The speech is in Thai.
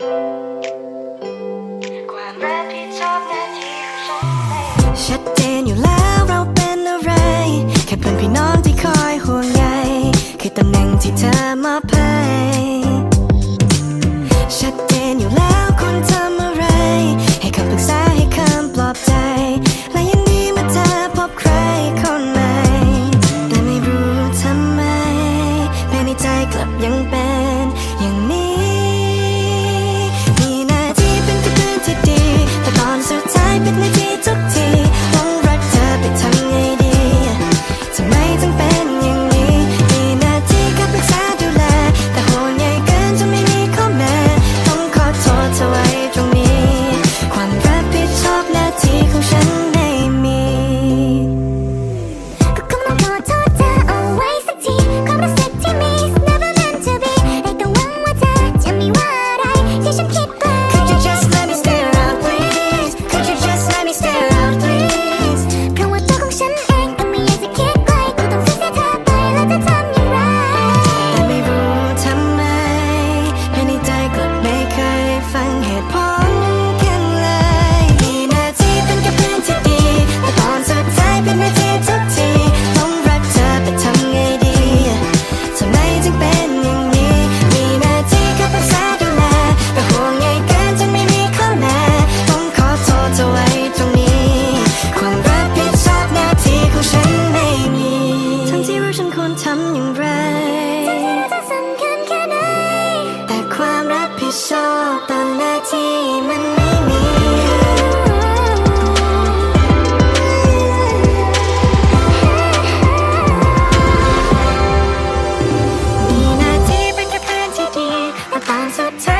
ชัดเจนอยู่แล้วเราเป็นอะไร แค่เพื่อนพี่น้องที่คอยห่วงใยคือตำแหน่งที่เธอมาพายชัดเจนอยู่แล้วคนทำอะไร ให้คำปรึกษาให้คำปลอบใจ และยังดีเมื่อเธอพบใครคนใหม่แต่ไม่รู้ทำไมแม้ในใจกลับยังเป็นำอย่างไรจะสำคัญแค่ไหน แต่ความรับผิดชอบตอนหน้าที่มันไม่มีมีหน้าที่เป็นแค่เพื่อนที่ดีแต่ตอนสุดท้าย